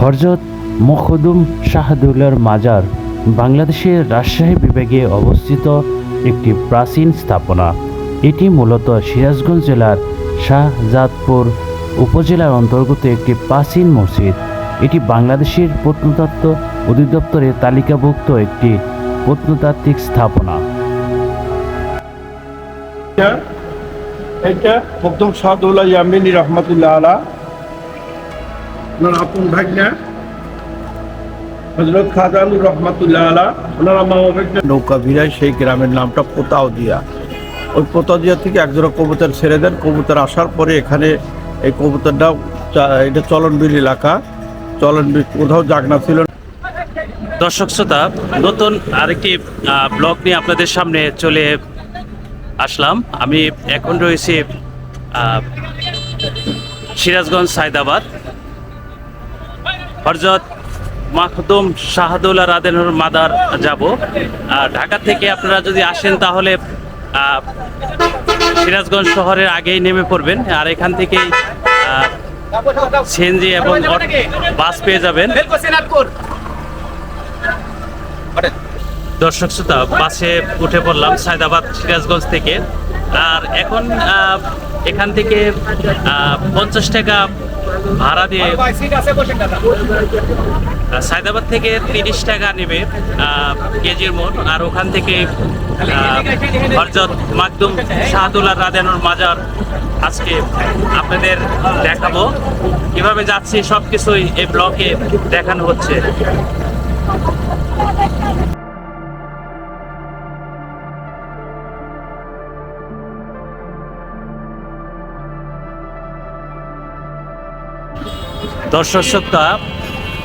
হরজত মখদুম শাহাদুল্লার মাজার বাংলাদেশের রাজশাহী বিভাগে অবস্থিত একটি প্রাচীন স্থাপনা। এটি মূলত সিরাজগঞ্জ জেলার শাহজাদপুর উপজেলার অন্তর্গত একটি প্রাচীন মসজিদ। এটি বাংলাদেশের প্রত্নতত্ত্ব অধিদপ্তরের তালিকাভুক্ত একটি প্রত্নতাত্ত্বিক স্থাপনা। এটা এটা মকদম সাদুল্লাহ ইয়ামিনী রহমতুল্লাহ আলা ওনার আপন ভাগনা। হজরত খাজানুর রহমতুল্লাহ আলা ওনার মামা ভাগনা। নৌকা ভিড়ায় সেই গ্রামের নামটা পোতাও দিয়া। ওই পোতাও দিয়া থেকে একজোড়া কবুতর ছেড়ে দেন। কবুতর আসার পরে এখানে এই কবুতরটা এটা চলনবিল এলাকা। চলনবিল কোথাও জাগনা ছিল। না। দর্শক শ্রোতা নতুন আরেকটি আহ, ব্লগ নিয়ে আপনাদের সামনে চলে আসলাম। আমি এখন রয়েছি আহ, সিরাজগঞ্জ সায়দাবাদ। হরজত মাখদুম শাহাদুল্লাহ রাদেনুর মাদার যাব। ঢাকা থেকে আপনারা যদি আসেন তাহলে সিরাজগঞ্জ শহরের আগেই নেমে পড়বেন আর এখান থেকেই সিএনজি এবং বাস পেয়ে যাবেন। দর্শক শ্রোতা, বাসে উঠে পড়লাম সায়দাবাদ সিরাজগঞ্জ থেকে। আর এখন এখান থেকে পঞ্চাশ টাকা ভাড়া দিয়ে সায়দাবাদ থেকে তিরিশ টাকা নেবে কেজির মোট। আর ওখান থেকে হরজত মাকদুম শাহাদুল্লাহ রাজানুর মাজার আজকে আপনাদের দেখাবো। কীভাবে যাচ্ছি সব কিছুই এই ব্লকে দেখানো হচ্ছে। দর্শক শ্রোতা,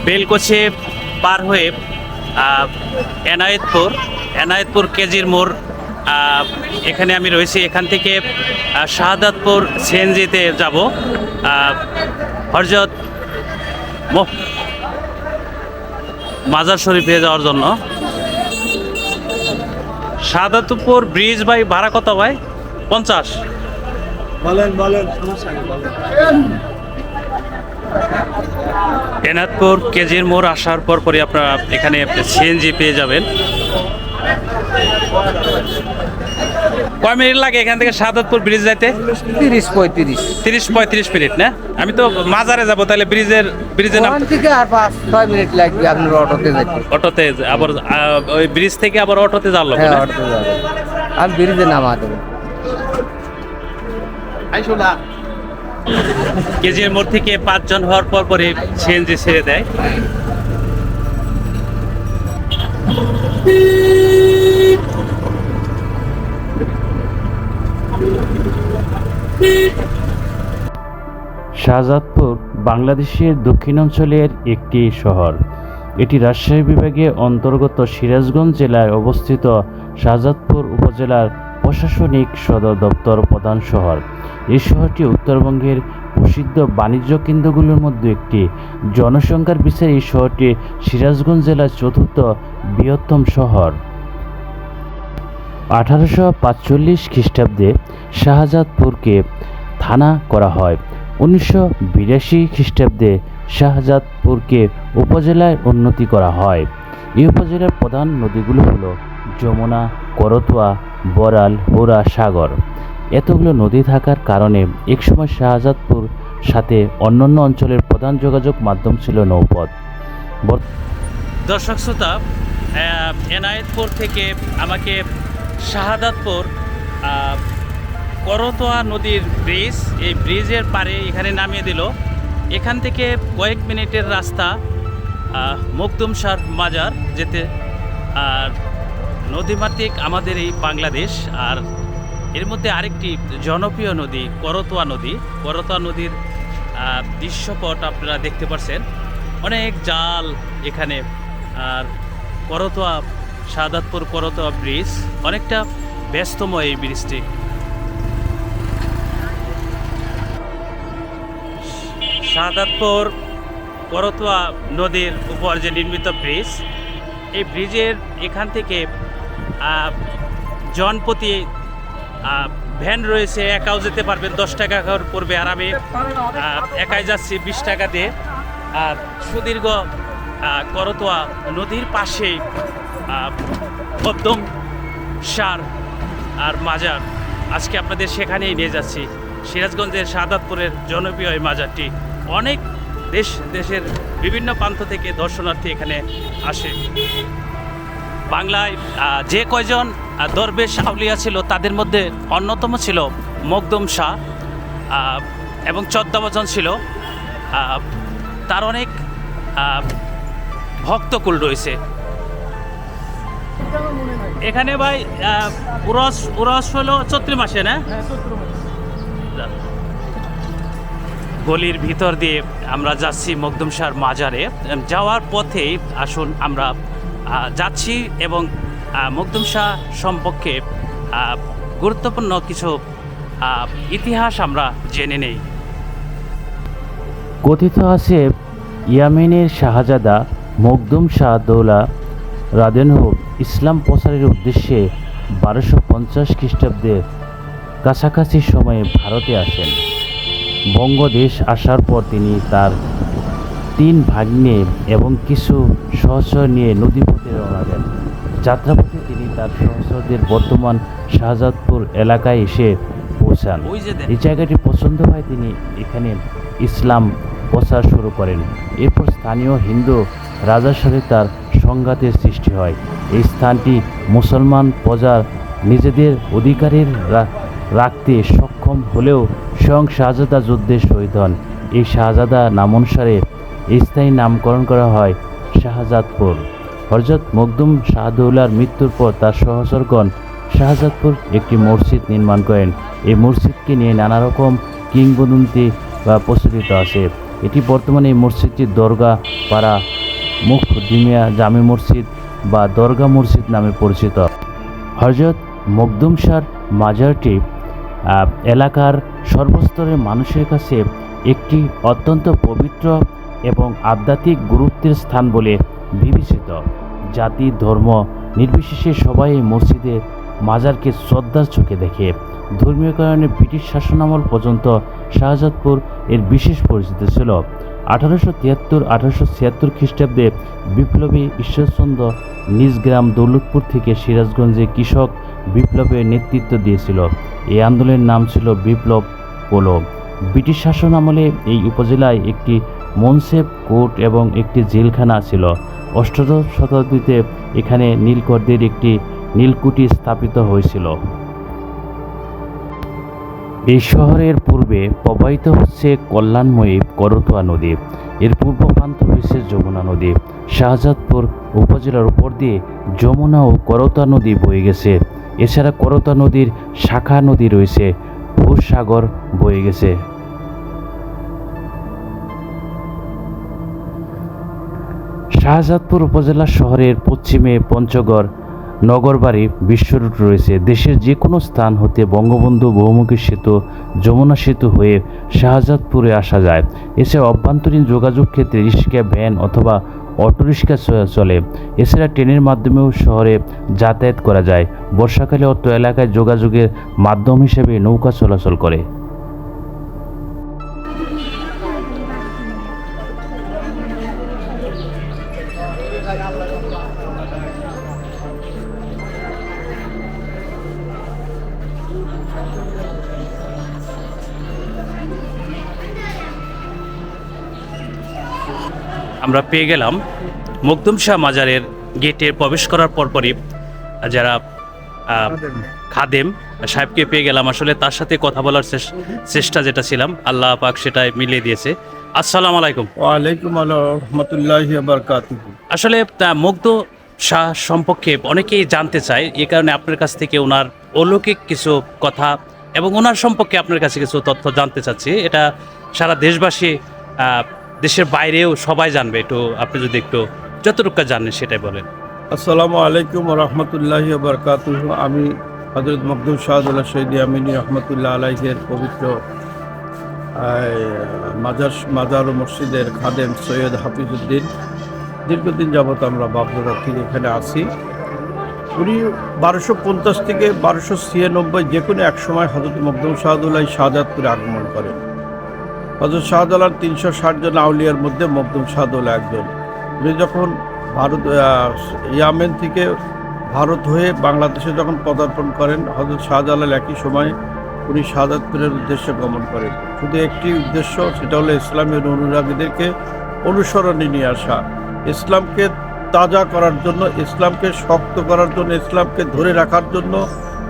বেলকোচে পার হয়ে এনায়েতপুর এনায়েতপুর কেজির মোড় এখানে আমি রয়েছি। এখান থেকে শাহাদাতপুর সিএনজিতে যাব। হরজত মাজার শরীফে যাওয়ার জন্য। শাহাদাতপুর ব্রিজ ভাই, ভাড়া কত ভাই? পঞ্চাশ। এনাদপুর কেজির মোড় আসার পর পরই আপনারা এখানে সিএনজি পেয়ে যাবেন। কয় মিনিট লাগে এখান থেকে সাদাতপুর ব্রিজ যাইতে? তিরিশ পঁয়ত্রিশ। তিরিশ পঁয়ত্রিশ মিনিট না? আমি তো মাজারে যাব তাহলে ব্রিজের ব্রিজের নাম থেকে আর পাঁচ ছয় মিনিট লাগবে আপনার অটোতে যেতে অটোতে আবার ওই ব্রিজ থেকে আবার অটোতে যাওয়ার লাগবে হ্যাঁ না? অটোতে যাবে। আমি ব্রিজে নামা দেবো কেজির মোড় থেকে পাঁচজন হওয়ার পর পরে সিএনজি ছেড়ে দেয়। শাহজাদপুর বাংলাদেশের দক্ষিণাঞ্চলের একটি শহর। এটি রাজশাহী বিভাগে অন্তর্গত সিরাজগঞ্জ জেলায় অবস্থিত শাহজাদপুর উপজেলার প্রশাসনিক সদর দপ্তর প্রধান শহর। এই শহরটি উত্তরবঙ্গের প্রসিদ্ধ বাণিজ্য কেন্দ্রগুলোর মধ্যে একটি। জনসংখ্যার বিচারে এই শহরটি সিরাজগঞ্জ জেলার চতুর্থ বৃহত্তম শহর। আঠারোশো পাঁচচল্লিশ খ্রিস্টাব্দে শাহজাদপুরকে থানা করা হয়। উনিশশো বিরাশি খ্রিস্টাব্দে শাহজাদপুরকে উপজেলায় উন্নতি করা হয়। এই উপজেলার প্রধান নদীগুলো হলো যমুনা করতোয়া, বরাল, হোরা, সাগর। এতগুলো নদী থাকার কারণে একসময় শাহজাদপুর সাথে অন্যান্য অঞ্চলের প্রধান যোগাযোগ মাধ্যম ছিল নৌপথ। দর্শক শ্রোতা এনায়েতপুর থেকে আমাকে শাহাদাতপুর করতোয়া নদীর ব্রিজ, এই ব্রিজের পারে এখানে নামিয়ে দিল। এখান থেকে কয়েক মিনিটের রাস্তা মকদুমসার মাজার যেতে, আর নদীমাতৃক আমাদের এই বাংলাদেশ, আর এর মধ্যে আরেকটি জনপ্রিয় নদী, করতোয়া নদী। করতোয়া নদীর দৃশ্যপট আপনারা দেখতে পাচ্ছেন অনেক জাল এখানে, আর করতোয়া শাহাদাতপুর করতোয়া ব্রিজ, অনেকটা ব্যস্তময় এই ব্রিজটি। শাহাদাতপুর করতোয়া নদীর উপর যে নির্মিত ব্রিজ, এই ব্রিজের এখান থেকে আহ, জনপ্রতি ভ্যান রয়েছে একাও যেতে পারবেন দশ টাকা করে পড়বে আর আমি একাই যাচ্ছি বিশ টাকা দিয়ে। আর সুদীর্ঘ করতোয়া নদীর পাশে মধ্যম সার আর মাজার। আজকে আপনাদের সেখানেই নিয়ে যাচ্ছি। সিরাজগঞ্জের সাদাতপুরের জনপ্রিয় এই মাজারটি। অনেক দেশ দেশের বিভিন্ন প্রান্ত থেকে দর্শনার্থী এখানে আসে। বাংলায় যে কয়জন দরবেশ আউলিয়া ছিল তাদের মধ্যে অন্যতম ছিল মকদম শাহ এবং চদ্দাবজন ছিল। তার অনেক ভক্তকুল রয়েছে। এখানে ভাই উরস উরস হলো চৈত্র মাসে, না? গলির ভিতর দিয়ে আমরা যাচ্ছি মকদুম শাহর মাজারে। যাওয়ার পথেই আসুন আমরা যাচ্ছি এবং মকদুম শাহ সম্পর্কে গুরুত্বপূর্ণ কিছু ইতিহাস আমরা জেনে নেই। কথিত আছে, ইয়ামেনের শাহজাদা মকদুম শাহ দৌলা রাদেনহু ইসলাম প্রচারের উদ্দেশ্যে বারোশো পঞ্চাশ খ্রিস্টাব্দের কাছাকাছি সময়ে ভারতে আসেন। বঙ্গদেশ আসার পর তিনি তার তিন ভাগ্নে এবং কিছু সহচর নিয়ে নদীপথে দেন যাত্রাপথে তিনি তার সংসদের বর্তমান শাহজাদপুর এলাকায় এসে পৌঁছান। এই জায়গাটি পছন্দ হয় তিনি এখানে ইসলাম প্রচার শুরু করেন। এরপর স্থানীয় হিন্দু রাজার সাথে তার সংঘাতের সৃষ্টি হয়। এই স্থানটি মুসলমান প্রজার নিজেদের অধিকারের রাখতে সক্ষম হলেও স্বয়ং শাহজাদা যুদ্ধে শহীদ হন। এই শাহজাদা নামানুসারে স্থায়ী নামকরণ করা হয় শাহজাদপুর। হরজত মকদুম শাহদৌলার মৃত্যুর পর তার সহচরগণ শাহজাদপুর একটি মসজিদ নির্মাণ করেন। এই মসজিদকে নিয়ে নানা রকম কিংবদন্তি বা প্রচলিত আছে। এটি বর্তমানে এই মসজিদটি দরগা, পাড়া মুখ দিমিয়া জামে মসজিদ বা দরগা মসজিদ নামে পরিচিত। হজরত মকদুম শাহর মাজারটি এলাকার সর্বস্তরের মানুষের কাছে একটি অত্যন্ত পবিত্র এবং আধ্যাত্মিক গুরুত্বের স্থান বলে বিবেচিত। জাতি, ধর্ম নির্বিশেষে সবাই মসজিদের মাজারকে শ্রদ্ধার চোখে দেখে। ধর্মীয় কারণে ব্রিটিশ শাসনামল পর্যন্ত শাহজাদপুর এর বিশেষ পরিচিত ছিল। আঠারোশো তিয়াত্তর, আঠারোশো ছিয়াত্তর খ্রিস্টাব্দে বিপ্লবী ঈশ্বরচন্দ্র নিজ গ্রাম দৌলতপুর থেকে সিরাজগঞ্জে কৃষক বিপ্লবের নেতৃত্ব দিয়েছিল। এই আন্দোলনের নাম ছিল বিপ্লব পোলো। ব্রিটিশ শাসন আমলে এই উপজেলায় একটি মনসেব কোর্ট এবং একটি জেলখানা ছিল। অষ্টাদশ শতাব্দীতে এখানে নীলকরদের একটি নীলকুঠি স্থাপিত হয়েছিল। এই শহরের পূর্বে প্রবাহিত হচ্ছে কল্যাণময়ী করতোয়া নদী। এর পূর্ব প্রান্ত হয়েছে যমুনা নদী। শাহজাদপুর উপজেলার উপর দিয়ে যমুনা ও করতোয়া নদী বয়ে গেছে। এছাড়া করতোয়া নদীর শাখা নদী রয়েছে। ভূসাগর বয়ে গেছে। শাহজাদপুর উপজেলা শহরের পশ্চিমে পঞ্চগড় নগরবাড়ি বিশ্বরুট রয়েছে। দেশের যে কোনো স্থান হতে বঙ্গবন্ধু বহুমুখী সেতু, যমুনা সেতু হয়ে শাহজাদপুরে আসা যায়। এছাড়া অভ্যন্তরীণ যোগাযোগ ক্ষেত্রে রিক্সা, ভ্যান অথবা অটোরিক্সা চলে। এছাড়া ট্রেনের মাধ্যমেও শহরে যাতায়াত করা যায়। বর্ষাকালে অত এলাকায় যোগাযোগের মাধ্যম হিসেবে নৌকা চলাচল করে। আমরা পেয়ে গেলাম মকদুম শাহ মাজারের গেটে প্রবেশ করার পরপরই যারা খাদেম। সাহেবকে পেয়ে গেলাম। আসলে তার সাথে কথা বলার চেষ্টা যেটা ছিলাম আল্লাহ পাক সেটাই মিলিয়ে দিয়েছে। আসসালামু আলাইকুম। ওয়ালাইকুম রহমতুল্লাহ বারকাতুহ। আসলে মুগ্ধ শাহ সম্পর্কে অনেকেই জানতে চায় এই কারণে আপনার কাছ থেকে ওনার অলৌকিক কিছু কথা এবং ওনার সম্পর্কে আপনার কাছে কিছু তথ্য জানতে চাচ্ছি। এটা সারা দেশবাসী দেশের বাইরেও সবাই জানবে একটু, আপনি যদি একটু যতটুকু জানেন সেটাই বলেন। আসসালামু আলাইকুম রহমতুল্লাহ বারকাতুহ। আমি হজরত মকদুম শাহদুল্লাহ শহীদ আমিনী রহমতুল্লাহ আলাইহের পবিত্র মাজার মাজার মসজিদের খাদেম সৈয়দ হাফিজউদ্দিন। দীর্ঘদিন যাবত আমরা বাবদুরা থেকে এখানে আছি। উনি বারোশো পঞ্চাশ থেকে বারোশো ছিয়ানব্বই যে কোনো এক সময় হজরত মকদুম শাহদুল্লাহ শাহজাদপুরে আগমন করেন। হজরত শাহজালাল তিনশো ষাট জন আউলিয়ার মধ্যে মকদুম শাহদৌলা একজন উনি যখন ভারত ইয়ামেন থেকে ভারত হয়ে বাংলাদেশে যখন পদার্পণ করেন হজরত শাহজালাল একই সময় উনি শাহাদাতপুরের উদ্দেশ্যে গমন করেন। শুধু একটি উদ্দেশ্য, সেটা হলো ইসলামের অনুরাগীদেরকে অনুসরণে নিয়ে আসা। ইসলামকে তাজা করার জন্য, ইসলামকে শক্ত করার জন্য, ইসলামকে ধরে রাখার জন্য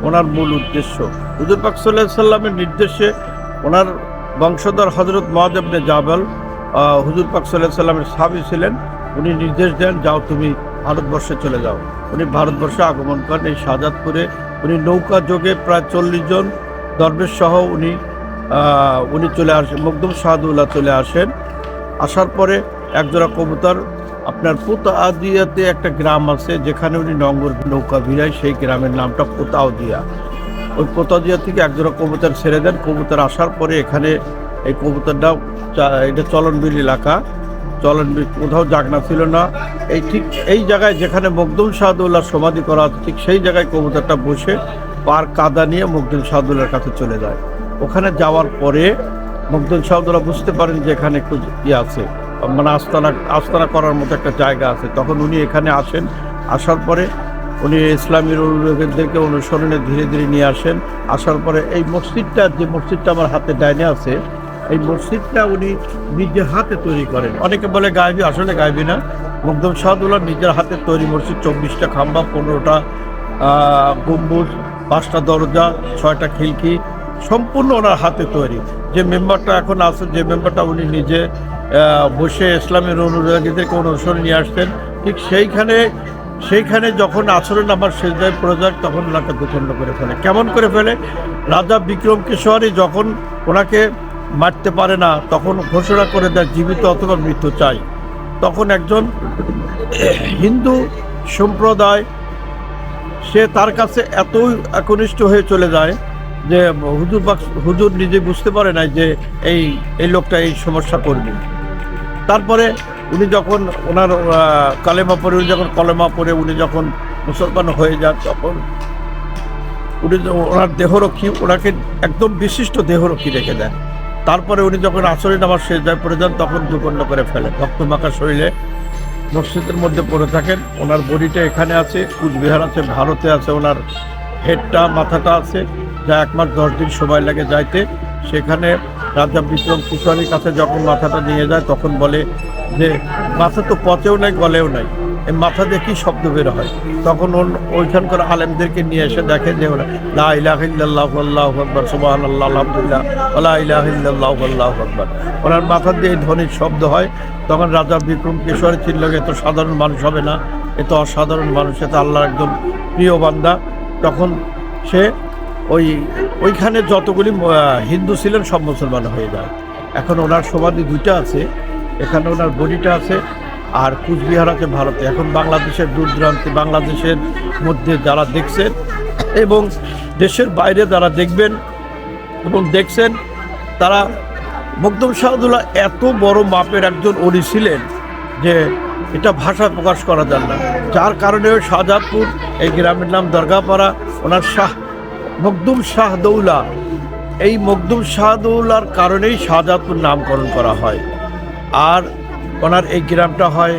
ওনার মূল উদ্দেশ্য। হুজুর পাক সাল্লাহ সাল্লামের নির্দেশে ওনার বংশধর হজরত মহাজবনে জাবাল হুজুর পাক সাল্লাহ সাল্লামের সাবি ছিলেন। উনি নির্দেশ দেন, যাও তুমি ভারতবর্ষে চলে যাও। উনি ভারতবর্ষে আগমন করেন এই শাহজাদপুরে উনি নৌকা যোগে প্রায় চল্লিশ জন দরবেশ সহ উনি উনি চলে আসেন মকদুম শাহাদুল্লাহ চলে আসেন। আসার পরে একজোড়া কবুতর, আপনার পোতাদিয়াতে একটা গ্রাম আছে, যেখানে উনি নঙ্গর নৌকা ভিড়ায়, সেই গ্রামের নামটা পোতাউদিয়া ওই পোতাদিয়া থেকে একজোড়া কবুতর ছেড়ে দেন। কবুতর আসার পরে এখানে এই কবুতরটা এটা চলনবিল এলাকা। চলনবিল কোথাও জাগনা ছিল না। এই ঠিক এই জায়গায় যেখানে মকদুম শাহাদুল্লাহ সমাধি করা আছে, ঠিক সেই জায়গায় কবুতরটা বসে পার কাদা নিয়ে মকদুম শাহাদুল্লাহর কাছে চলে যায়। ওখানে যাওয়ার পরে মকদুম শাহাদুল্লাহ বুঝতে পারেন যে এখানে একটু ইয়ে আছে মানে আস্তানা আস্তানা করার মতো একটা জায়গা আছে। তখন উনি এখানে আসেন। আসার পরে উনি ইসলামীর অনুরাগীদেরকে অনুসরণে ধীরে ধীরে নিয়ে আসেন। আসার পরে এই মসজিদটা, যে মসজিদটা আমার হাতে ডাইনে আছে, এই মসজিদটা উনি নিজের হাতে তৈরি করেন। অনেকে বলে গায়েবি, আসলে গায়েবি না। মকদম শাহাদুল্লাহ নিজের হাতে তৈরি মসজিদ, চব্বিশটা খাম্বা, পনেরোটা গম্বুজ, পাঁচটা দরজা, ছয়টা খিলকি, সম্পূর্ণ ওনার হাতে তৈরি। যে মেম্বারটা এখন আছে, যে মেম্বারটা উনি নিজে বসে ইসলামের অনুরাগীদেরকে অনুসরণ নিয়ে আসতেন ঠিক সেইখানে সেইখানে যখন আচরণ আমার সেজদায় পড়ে যায় তখন ওনাকে দুখণ্ড করে ফেলে। কেমন করে ফেলে? রাজা বিক্রম কিশোরী যখন ওনাকে মারতে পারে না, তখন ঘোষণা করে দেয়, জীবিত অথবা মৃত্যু চাই। তখন একজন হিন্দু সম্প্রদায়, সে তার কাছে এতই একনিষ্ঠ হয়ে চলে যায় যে হুজুর হুজুর নিজে বুঝতে পারে না যে এই এই লোকটা এই সমস্যা করবে। তারপরে উনি যখন ওনার কালেমা পড়ে উনি যখন কলেমা পরে উনি যখন মুসলমান হয়ে যান, তখন উনি ওনার দেহরক্ষী, ওনাকে একদম বিশিষ্ট দেহরক্ষী রেখে দেন তারপরে উনি যখন আসরে নামার শেষ যায় পড়ে যান, তখন দুকণ্ড করে ফেলে। রক্তমাখা শরীরে মসজিদের মধ্যে পড়ে থাকেন। ওনার বডিটা এখানে আছে, কুচবিহার আছে, ভারতে আছে, ওনার হেডটা মাথাটা আছে। যা এক মাস দশ দিন সময় লাগে যাইতে। সেখানে রাজা বিক্রম কুশারির কাছে যখন মাথাটা নিয়ে যায়, তখন বলে যে, মাথা তো পচেও নাই, গলেও নাই। এই মাথা দিয়ে কী শব্দ বের হয়? তখন ওইখানকার আলেমদেরকে নিয়ে এসে দেখে যে ওরা, লা ইলাহা ইল্লাল্লাহু, আল্লাহু আকবার আলহামদুলিল্লাহ ইল্লাল্লাহু, আল্লাহু আকবার। ওনার মাথা দিয়ে ধ্বনির শব্দ হয়। তখন রাজা বিক্রম কিশোর চিনল এত সাধারণ মানুষ হবে না এত অসাধারণ মানুষ এত আল্লাহর একদম প্রিয় বান্দা। তখন সে ওই, ওইখানে যতগুলি হিন্দু ছিলেন সব মুসলমান হয়ে যায়। এখন ওনার সমাধি দুইটা আছে, এখানে ওনার বডিটা আছে আর কুচবিহার আছে ভারতে। এখন বাংলাদেশের দূর দূরান্তে বাংলাদেশের মধ্যে যারা দেখছেন এবং দেশের বাইরে যারা দেখবেন এবং দেখছেন, তারা মকদম শাহদুল্লাহ এত বড় মাপের একজন অলি ছিলেন যে এটা ভাষা প্রকাশ করা যায় না। যার কারণে ওই শাহজাদপুর, এই গ্রামের নাম দরগাপাড়া, ওনার শাহ মকদুম শাহদৌলা এই মকদুম শাহদৌলার কারণেই শাহজাদপুর নামকরণ করা হয়। আর ওনার এই গ্রামটা হয়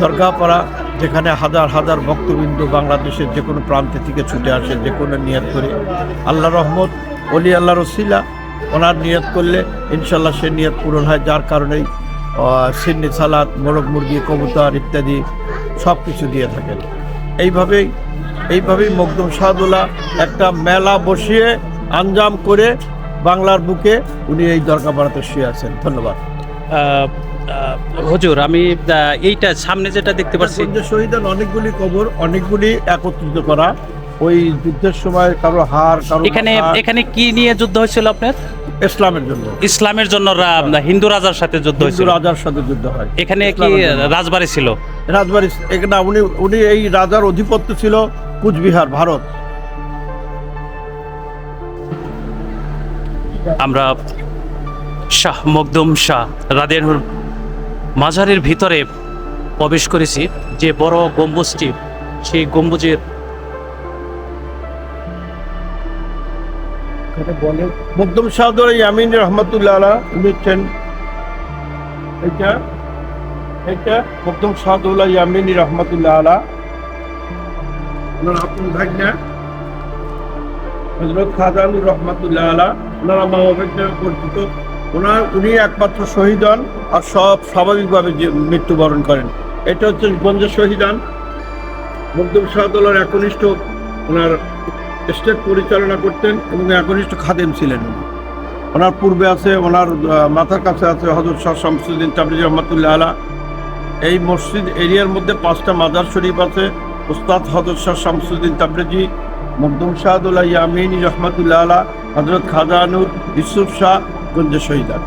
দরগাপাড়া, যেখানে হাজার হাজার ভক্তবিন্দু বাংলাদেশের যে কোনো প্রান্তে থেকে ছুটে আসে, যে কোনো নিয়ত করে। আল্লাহ রহমত অলি আল্লাহ রসিলা, ওনার নিয়ত করলে ইনশাল্লাহ সে নিয়ত পূরণ হয়, যার কারণেই সিন্নি সালাদ, মোরগ মুরগি, কবুতর ইত্যাদি সব কিছু দিয়ে থাকেন। এইভাবেই এইভাবেই মকদুম শাহদুল্লাহ একটা মেলা বসিয়ে আঞ্জাম করে বাংলার বুকে উনি এই দরগাপাড়াতে শুয়ে আছেন। ধন্যবাদ। আহ, আমি এইটা সামনে যেটা দেখতে পাচ্ছি। শহীদের অনেকগুলি কবর অনেকগুলি একত্রিত করা। ওই যুদ্ধের সময় কারও হার কারও এখানে এখানে কি নিয়ে যুদ্ধ হয়েছিল আপনার? ইসলামের জন্য। ইসলামের জন্য রা- হিন্দু রাজার সাথে যুদ্ধ হয়েছিল। রাজার সাথে যুদ্ধ হয়। এখানে কি রাজবাড়ি ছিল? রাজবাড়ি এখানে উনি উনি এই রাজার অধিপত্য ছিল। কুচবিহার ভারত। আমরা শাহ মকদুম শাহ রাদেনুর মাজারের ভিতরে প্রবেশ করেছি যে বড় গম্বুজটি সেই গম্বুজের মকদম শাহদুল ইয়ামিন রহমতুল্লাহ উনি হচ্ছেন এটা এটা মকদম শাহদুল্লাহ ইয়ামিনী রহমতুল্লাহ আলা ওনার আপন ভাগনা। হজরত খাজানুর রহমতুল্লাহ আলা, ওনারা মা নামে পরিচিত। ওনার উনি একমাত্র শহীদ হন আর সব স্বাভাবিকভাবে মৃত্যুবরণ করেন। এটা হচ্ছে গঞ্জ শহীদান। মকদুম শাহদুল্লাহর একনিষ্ঠ ওনার স্টেট পরিচালনা করতেন এবং একনিষ্ঠ খাদেম ছিলেন উনি। ওনার পূর্বে আছে, ওনার মাথার কাছে আছে হজরত শাহ শামসুদ্দিন তাবরিজ রহমতুল্লাহ আলা। এই মসজিদ এরিয়ার মধ্যে পাঁচটা মাজার শরীফ আছে। উস্তাদ হজরত শাহ শামসুদ্দিন তাবরেজি মকদুম শাহদুল্লাহ ইয়ামিনী রহমতুল্লাহ আলা হজরত খাজানুর ইসুফ শাহ গঞ্জ শহীদান।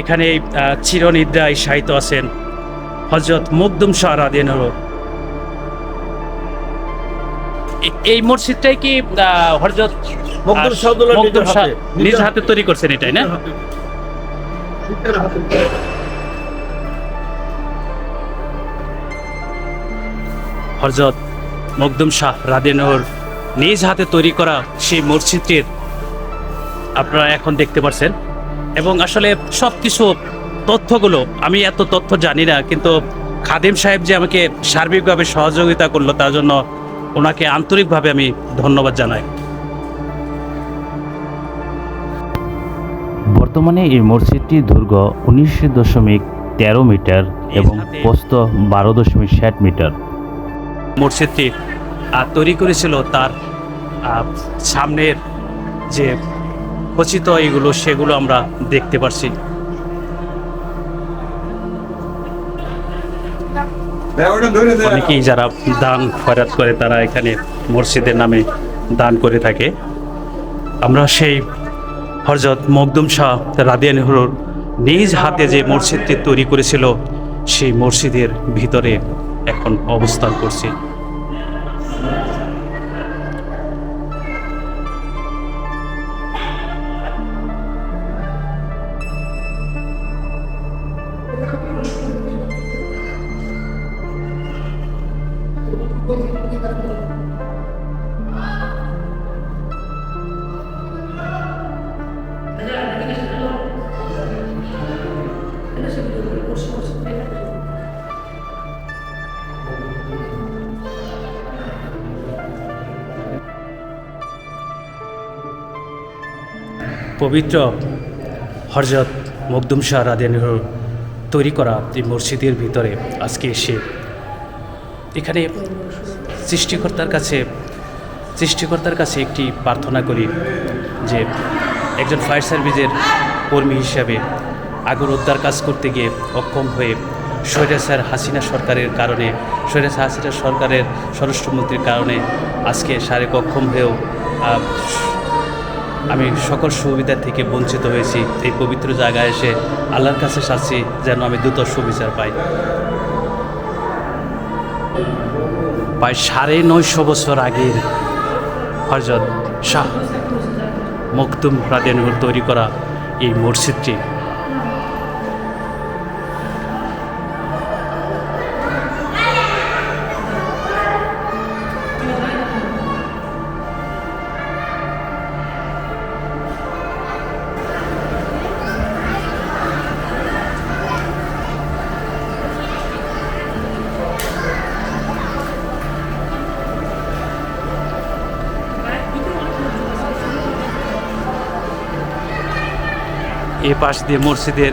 এখানে চিরনিদ্রায় শায়িত আছেন হজরত মুকদুম শাহ রাদিয়ানহর এই মসজিদটাই কি মকদুম শাহ হাতে, নিজ হাতে তৈরি করছেন এটাই না? হজরত মকদুম শাহ রাদিয়ানহর নিজ হাতে তৈরি করা সেই মসজিদটির আপনারা এখন দেখতে পাচ্ছেন এবং আসলে সব কিছু তথ্যগুলো আমি এত তথ্য জানি না কিন্তু খাদিম সাহেব যে আমাকে সার্বিকভাবে সহযোগিতা করল তার জন্য ওনাকে আন্তরিকভাবে আমি ধন্যবাদ জানাই। বর্তমানে এই মসজিদটি দৈর্ঘ্য উনিশ দশমিক তেরো মিটার এবং প্রস্থ বারো দশমিক ষাট মিটার। মসজিদটি তৈরি করেছিল তার সামনের যে খচিত এগুলো, সেগুলো আমরা দেখতে পারছি। অনেকেই যারা দান খয়রাত করে, তারা এখানে মসজিদের নামে দান করে থাকে। আমরা সেই হরজত মকদুম শাহ রাদিয়া নেহরুর নিজ হাতে যে মসজিদটি তৈরি করেছিল, সেই মসজিদের ভিতরে এখন অবস্থান করছি। পবিত্র হরজত মকদুম শাহ রাদিয়ানুর তৈরি করা এই মসজিদের ভিতরে আজকে এসে এখানে সৃষ্টিকর্তার কাছে সৃষ্টিকর্তার কাছে একটি প্রার্থনা করি যে একজন ফায়ার সার্ভিসের কর্মী হিসাবে আগুন উদ্ধার কাজ করতে গিয়ে অক্ষম হয়ে স্বৈরাচার হাসিনা সরকারের কারণে, স্বৈরাচার হাসিনা সরকারের স্বরাষ্ট্রমন্ত্রীর কারণে আজকে শারীরিক অক্ষম হয়েও আমি সকল সুবিধা থেকে বঞ্চিত হয়েছি। এই পবিত্র জায়গায় এসে আল্লাহর কাছে সাজছি যেন আমি দ্রুত সুবিচার পাই। প্রায় সাড়ে নয়শো বছর আগের হজরত শাহ মকতুম রাদেনহুর তৈরি করা এই মসজিদটি এ পাশ দিয়ে মসজিদের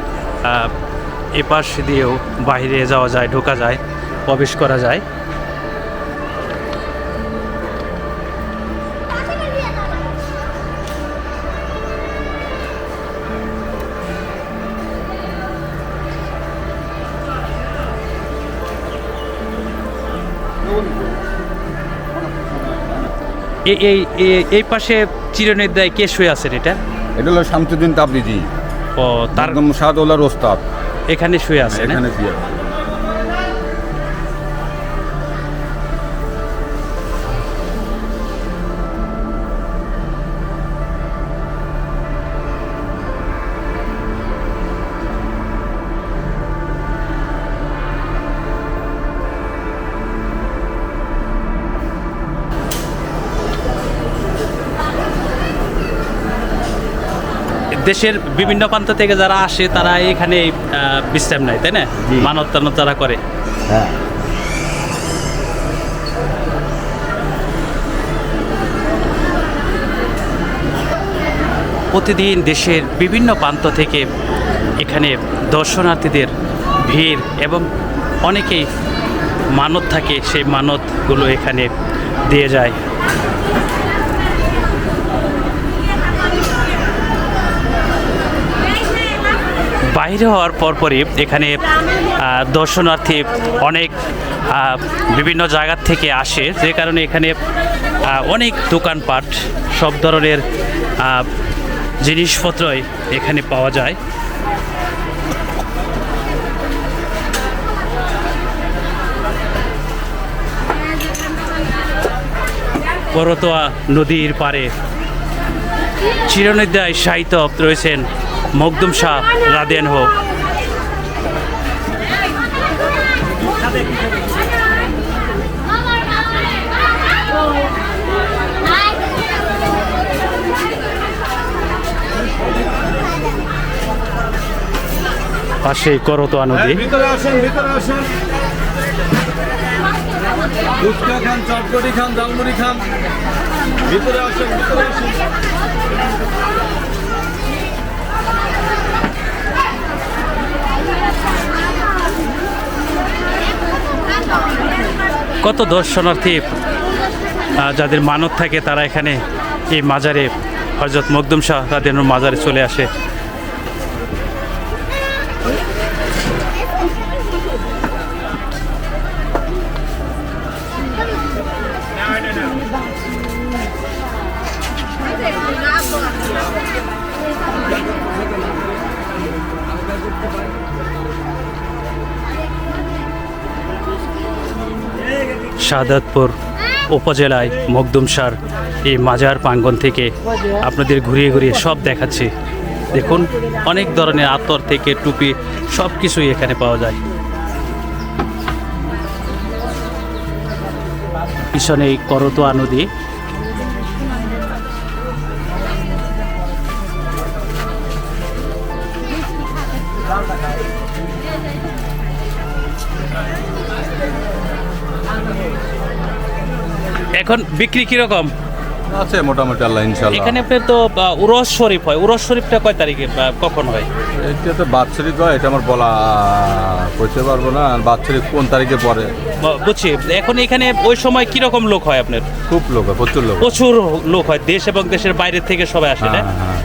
এ পাশ দিয়েও বাইরে যাওয়া যায়, ঢোকা যায়, প্রবেশ করা যায়। এই এই পাশে চিরনিদ্রায় কে শুয়ে আছেন এটা? এটা হলো শামসুদ্দিন তাবরিজি। ও তার একদম শাহদৌলার ওস্তাদ। এখানে শুয়ে আছে এখানে দিয়ে দেশের বিভিন্ন প্রান্ত থেকে যারা আসে তারা এখানে বিশ্রাম নেয় তাই না? জি। মানত টানত যারা করে। হ্যাঁ। প্রতিদিন দেশের বিভিন্ন প্রান্ত থেকে এখানে দর্শনার্থীদের ভিড় এবং অনেকেই মানত থাকে সেই মানতগুলো এখানে দিয়ে যায়। বাইরে হওয়ার পরপরই এখানে দর্শনার্থী অনেক বিভিন্ন জায়গার থেকে আসে। যে কারণে এখানে অনেক দোকানপাট, সব ধরনের জিনিসপত্রই এখানে পাওয়া যায়। করতোয়া নদীর পারে চিরনিদ্রায় সাহিত্য রয়েছেন মকদুম শাহ রাদেন হোক। পাশে করতোয়া নদী ভিতরে খান, চটপটি খান ডালমুড়ি খান। ভিতরে আসেন ভিতরে আসেন। কত দর্শনার্থী যাদের মানত থাকে তারা এখানে এই মাজারে হজরত মকদুম শাহ তাদের মাজারে চলে আসে। শাহাদাতপুর উপজেলায় মকদুমসার এই মাজার প্রাঙ্গন থেকে আপনাদের ঘুরিয়ে ঘুরিয়ে সব দেখাচ্ছি। দেখুন, অনেক ধরনের আতর থেকে টুপি সব কিছুই এখানে পাওয়া যায়। পিছনে করতোয়া নদী এখন বিক্রি কীরকম? আছে মোটামুটি আল্লাহ ইনশাল্লাহ এখানে আপনার তো উরস শরীফ হয়। উরস শরীফটা কয় তারিখে কখন হয়? এটা তো বাৎসরিক হয় এটা আমার বলা করতে পারব না। বাৎসরিক কোন তারিখে পরে বুঝছি। এখন এখানে ওই সময় কীরকম লোক হয় আপনার? খুব লোক হয় প্রচুর লোক প্রচুর লোক হয়। দেশ এবং দেশের বাইরে থেকে সবাই আসে না? হ্যাঁ হ্যাঁ।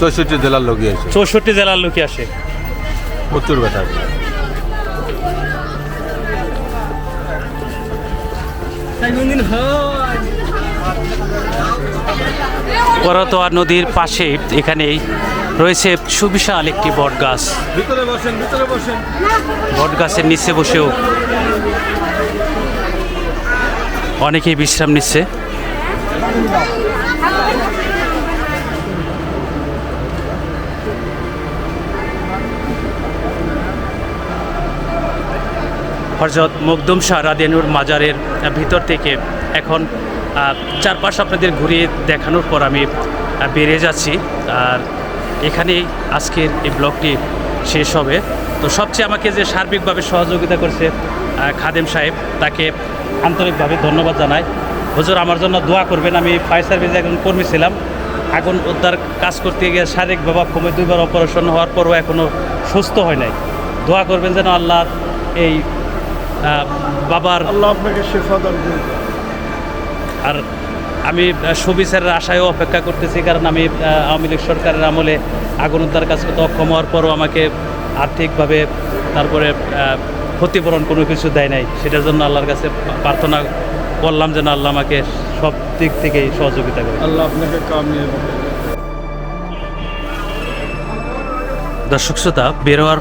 চৌষট্টি জেলার লোকই আসে। চৌষট্টি জেলার লোকই আসে। প্রচুর বেটা করতোয়া নদীর পাশে এখানেই রয়েছে সুবিশাল একটি বটগাছ। ভিতরে বসেন ভিতরে বসেন। বট গাছের নিচে বসেও অনেকেই বিশ্রাম নিচ্ছে। হরজত মকদুম শাহ রাদেনুর মাজারের ভিতর থেকে এখন চারপাশ আপনাদের ঘুরিয়ে দেখানোর পর আমি বেড়ে যাচ্ছি। আর এখানেই আজকের এই ব্লগটি শেষ হবে। তো সবচেয়ে আমাকে যে সার্বিকভাবে সহযোগিতা করছে খাদেম সাহেব, তাকে আন্তরিকভাবে ধন্যবাদ জানাই। হুজুর, আমার জন্য দোয়া করবেন। আমি ফায়ার সার্ভিসে একজন কর্মী ছিলাম। আগুন উদ্ধার কাজ করতে গিয়ে শারীরিকভাবে কমে দুইবার অপারেশন হওয়ার পরও এখনও সুস্থ হয় নাই। দোয়া করবেন যেন আল্লাহ এই বাবার আল্লাহ আপনাকে শেফা দান আর আমি সুবিচারের আশায়ও অপেক্ষা করতেছি কারণ আমি আওয়ামী লীগ সরকারের আমলে আগুন উদ্ধার কাজ করতে অক্ষম হওয়ার পরও আমাকে আর্থিকভাবে তারপরে ক্ষতিপূরণ কোনো কিছু দেয় নাই। সেটার জন্য আল্লাহর কাছে প্রার্থনা করলাম যেন আল্লাহ আমাকে সব দিক থেকেই সহযোগিতা করে আল্লাহ আপনাকে কামিয়ে দর্শক শ্রোতা বেরোয়ার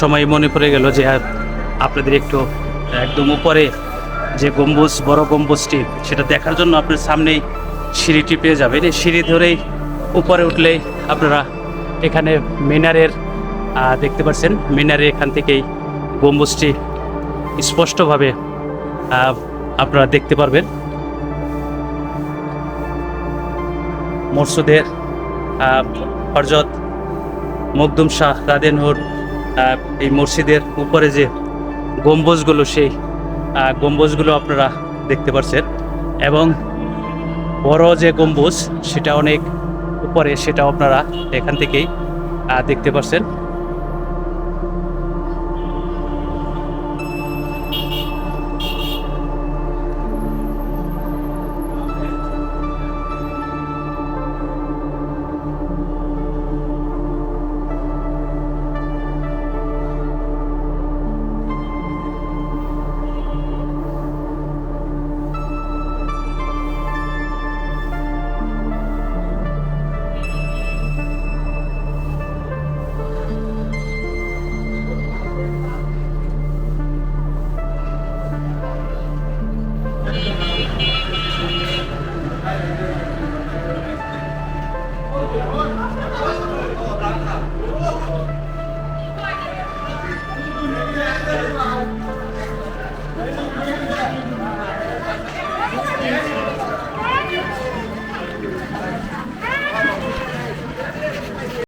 সময় মনে পড়ে গেল যে আপনাদের একটু একদম উপরে যে গম্বুজ, বড় গম্বুজটি, সেটা দেখার জন্য আপনার সামনেই সিঁড়িটি পেয়ে যাবেন। এই সিঁড়ি ধরেই উপরে উঠলে আপনারা এখানে মিনারের দেখতে পাচ্ছেন, মিনারে এখান থেকেই গম্বুজটি স্পষ্টভাবে আপনারা দেখতে পারবেন। মরসুদের হরজত মকদুম শাহ রাদেনহুর এই মসজিদের উপরে যে গম্বুজগুলো সেই গম্বুজগুলো আপনারা দেখতে পাচ্ছেন এবং বড় যে গম্বুজ, সেটা অনেক উপরে, সেটাও আপনারা এখান থেকেই দেখতে পাচ্ছেন